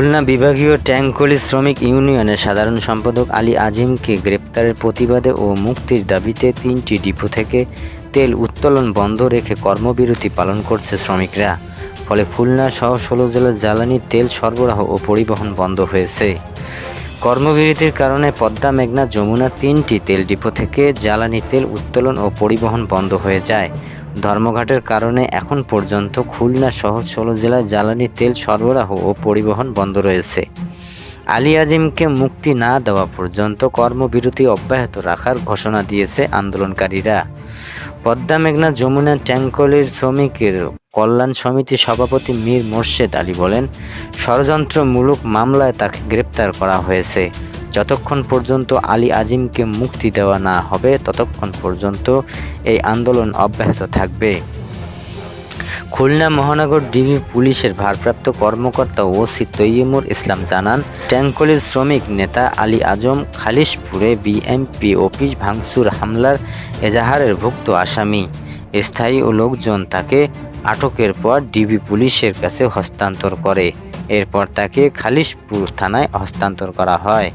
খুলনা বিভাগীয় ট্যাঙ্কলি শ্রমিক ইউনিয়নের সাধারণ সম্পাদক আলী আজিমকে গ্রেপ্তারের প্রতিবাদে ও মুক্তির দাবিতে তিনটি ডিপো থেকে তেল উত্তোলন বন্ধ রেখে কর্মবিরতি পালন করছে শ্রমিকরা। ফলে খুলনা সহ ষোলো জেলার জ্বালানি, তেল সরবরাহ ও পরিবহন বন্ধ হয়েছে। কর্মবিরতির কারণে পদ্মা মেঘনা যমুনা তিনটি তেল ডিপো থেকে জ্বালানি, তেল উত্তোলন ও পরিবহন বন্ধ হয়ে যায়। ধর্মঘাটের কারণে এখন পর্যন্ত খুলনা সহ ষোলো জেলায় জ্বালানি তেল সরবরাহ ও পরিবহন বন্ধ রয়েছে। আলী আজিমকে মুক্তি না দেওয়া পর্যন্ত কর্মবিরতি অব্যাহত রাখার ঘোষণা দিয়েছে আন্দোলনকারীরা। পদ্মা মেঘনা যমুনা ট্যাঙ্কলির শ্রমিকের কল্যাণ সমিতির সভাপতি মীর মোর্শেদ আলী বলেন, ষড়যন্ত্রমূলক মামলায় তাকে গ্রেপ্তার করা হয়েছে। যতক্ষণ পর্যন্ত আলী আজিমকে মুক্তি দেওয়া না হবে, ততক্ষণ পর্যন্ত এই আন্দোলন অব্যাহত থাকবে। খুলনা মহানগর ডিবি পুলিশের ভারপ্রাপ্ত কর্মকর্তা ওসি তৈয়মুর ইসলাম জানান ট্যাঙ্কলির শ্রমিক নেতা আলী আজম খালিশপুরে বিএমপি অফিস ভাঙচুর হামলার এজাহারের ভুক্ত আসামি। স্থায়ী ও লোকজন তাকে আটকের পর ডিবি পুলিশের কাছে হস্তান্তর করে। এরপর তাকে খালিশপুর থানায় হস্তান্তর করা হয়।